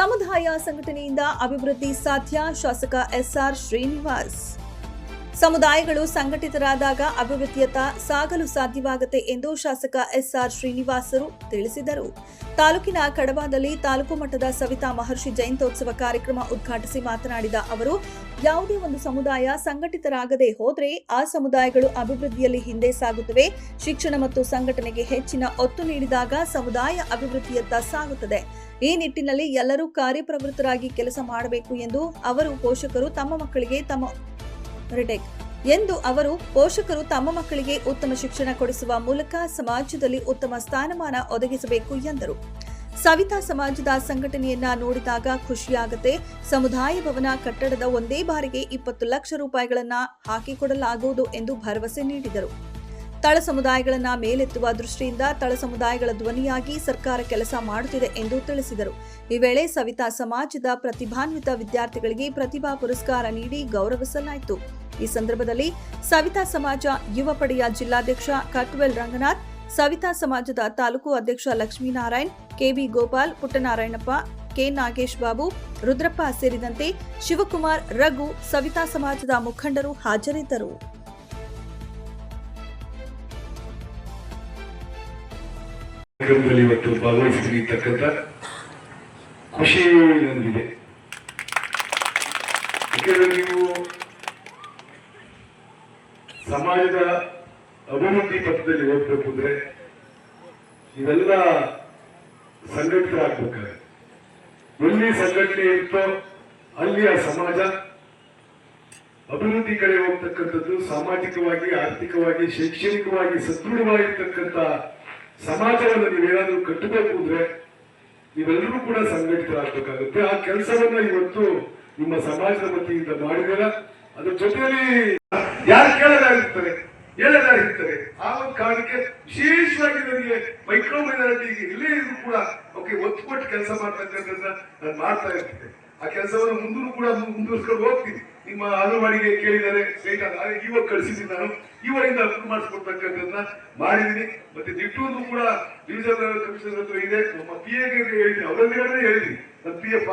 ಸಮುದಾಯ ಸಂಘಟನೆಯಿಂದ ಅಭಿವೃದ್ಧಿ ಸಾಧ್ಯ. ಶಾಸಕ ಎಸ್ಆರ್ ಶ್ರೀನಿವಾಸ್. ಸಮುದಾಯಗಳು ಸಂಘಟಿತರಾದಾಗ ಅಭಿವೃದ್ಧಿಯತ್ತ ಸಾಗಲು ಸಾಧ್ಯವಾಗುತ್ತೆ ಎಂದು ಶಾಸಕ ಎಸ್ಆರ್ ಶ್ರೀನಿವಾಸರು ತಿಳಿಸಿದರು. ತಾಲೂಕಿನ ಕಡಬದಲ್ಲಿ ತಾಲೂಕು ಮಟ್ಟದ ಸವಿತಾ ಮಹರ್ಷಿ ಜಯಂತ್ಯೋತ್ಸವ ಕಾರ್ಯಕ್ರಮ ಉದ್ಘಾಟಿಸಿ ಮಾತನಾಡಿದ ಅವರು, ಯಾವುದೇ ಒಂದು ಸಮುದಾಯ ಸಂಘಟಿತರಾಗದೆ ಹೋದರೆ ಆ ಸಮುದಾಯಗಳು ಅಭಿವೃದ್ಧಿಯಲ್ಲಿ ಹಿಂದೆ ಸಾಗುತ್ತವೆ. ಶಿಕ್ಷಣ ಮತ್ತು ಸಂಘಟನೆಗೆ ಹೆಚ್ಚಿನ ಒತ್ತು ನೀಡಿದಾಗ ಸಮುದಾಯ ಅಭಿವೃದ್ಧಿಯತ್ತ ಸಾಗುತ್ತದೆ. ಈ ನಿಟ್ಟಿನಲ್ಲಿ ಎಲ್ಲರೂ ಕಾರ್ಯಪ್ರವೃತ್ತರಾಗಿ ಕೆಲಸ ಮಾಡಬೇಕು ಎಂದು ಅವರು ಪೋಷಕರು ತಮ್ಮ ಮಕ್ಕಳಿಗೆ ತಮ್ಮ ರಿಟೆಕ್ ಎಂದು ಅವರು ಪೋಷಕರು ತಮ್ಮ ಮಕ್ಕಳಿಗೆ ಉತ್ತಮ ಶಿಕ್ಷಣ ಕೊಡಿಸುವ ಮೂಲಕ ಸಮಾಜದಲ್ಲಿ ಉತ್ತಮ ಸ್ಥಾನಮಾನ ಒದಗಿಸಬೇಕು ಎಂದರು. ಸವಿತಾ ಸಮಾಜದ ಸಂಘಟನೆಯನ್ನ ನೋಡಿದಾಗ ಖುಷಿಯಾಗುತ್ತೆ. ಸಮುದಾಯ ಭವನ ಕಟ್ಟಡದ ಒಂದೇ ಬಾರಿಗೆ ಇಪ್ಪತ್ತು ಲಕ್ಷ ರೂಪಾಯಿಗಳನ್ನ ಹಾಕಿಕೊಡಲಾಗುವುದು ಎಂದು ಭರವಸೆ ನೀಡಿದರು. ತಳ ಸಮುದಾಯಗಳನ್ನ ಮೇಲೆತ್ತುವ ದೃಷ್ಟಿಯಿಂದ ತಳ ಸಮುದಾಯಗಳ ಧ್ವನಿಯಾಗಿ ಸರ್ಕಾರ ಕೆಲಸ ಮಾಡುತ್ತಿದೆ ಎಂದು ತಿಳಿಸಿದರು. ಈ ವೇಳೆ ಸವಿತಾ ಸಮಾಜದ ಪ್ರತಿಭಾನ್ವಿತ ವಿದ್ಯಾರ್ಥಿಗಳಿಗೆ ಪ್ರತಿಭಾ ಪುರಸ್ಕಾರ ನೀಡಿ ಗೌರವಿಸಲಾಯಿತು. ಈ ಸಂದರ್ಭದಲ್ಲಿ ಸವಿತಾ ಸಮಾಜ ಯುವ ಪಡೆಯ ಜಿಲ್ಲಾಧ್ಯಕ್ಷ ಕಟ್ವೆಲ್ ರಂಗನಾಥ್, ಸವಿತಾ ಸಮಾಜದ ತಾಲೂಕು ಅಧ್ಯಕ್ಷ Lakshminarayan, K V Gopal, Puttanarayanappa, K Nagesh Babu, Rudrappa ಸೇರಿದಂತೆ ಶಿವಕುಮಾರ್, ರಘು, ಸವಿತಾ ಸಮಾಜದ ಮುಖಂಡರು ಹಾಜರಿದ್ದರು. ಖುಷಿ ನನಗಿದೆ ನೀವು ಸಮಾಜದ ಅಭಿವೃದ್ಧಿ ಪಥದಲ್ಲಿ ಹೋಗ್ಬೇಕು ಅಂದ್ರೆ ಇವೆಲ್ಲ ಸಂಘಟಿತರಾಗಬೇಕಾಗುತ್ತೆ ಎಲ್ಲಿ ಸಂಘಟನೆ ಇರುತ್ತೋ ಅಲ್ಲಿಯ ಸಮಾಜ ಅಭಿವೃದ್ಧಿ ಕಡೆ ಹೋಗ್ತಕ್ಕಂಥದ್ದು ಸಾಮಾಜಿಕವಾಗಿ, ಆರ್ಥಿಕವಾಗಿ, ಶೈಕ್ಷಣಿಕವಾಗಿ ಸದೃಢವಾಗಿರ್ತಕ್ಕಂಥ ಸಮಾಜವನ್ನು ನೀವೇನಾದ್ರೂ ಕಟ್ಟಬೇಕು ಅಂದ್ರೆ ನೀವೆಲ್ಲರೂ ಕೂಡ ಸಂಘಟಿತರಾಗಬೇಕಾಗುತ್ತೆ. ಆ ಕೆಲಸವನ್ನ ಇವತ್ತು ನಿಮ್ಮ ಸಮಾಜದ ವತಿಯಿಂದ ಮಾಡಿದಿರ ಅದ್ರ ಜೊತೆಯಲ್ಲಿ ಯಾರು ಕೇಳಲಾಗಿರ್ತಾರೆ ಹೇಳಲಾಗಿರ್ತಾರೆ ಆ ಒಂದು ಕಾರಣಕ್ಕೆ ವಿಶೇಷವಾಗಿ ನನಗೆ ಮೈಕ್ರೋ ಮೈನಾರಿಟಿಗೆ ಇಲ್ಲೇ ಇದ್ರು ಕೂಡ ಓಕೆ ಒತ್ತು ಕೊಟ್ಟು ಕೆಲಸ ಮಾಡ್ತಕ್ಕಂಥದ್ದನ್ನ ನಾನು ಮಾಡ್ತಾ ಇರ್ತೀನಿ. ಆ ಕೆಲಸವನ್ನು ಮುಂದೂ ಕೂಡ ಮುಂದುವರ್ಸ್ಕೊಂಡು ಹೋಗ್ತೀನಿ. ನಿಮ್ಮ ಅಂಗನವಾಡಿಗೆ ಕೇಳಿದರೆ ಸೈಟ್ ಅದ ಇವಾಗ ಕಳಿಸಿದ್ದೀನಿ ನಾನು. ಇವರಿಂದ ಅಪ್ರೂವ್ ಮಾಡಿಸ್ಕೊಡ್ತಕ್ಕಂಥದ್ದನ್ನ ಮಾಡಿದ್ದೀನಿ. ಮತ್ತೆ ದಿಟ್ಟೂರು ಕೂಡ ಕಮಿಷನರ್ ಹತ್ರ ಇದೆ. ನಮ್ಮ ಪಿ ಎ ಹೇಳಿದ್ದೀನಿ. ಅವರಲ್ಲಿ ಹೇಳಿದ್ದೀನಿ. ನಮ್ಮ ಪಿ ಎಫ್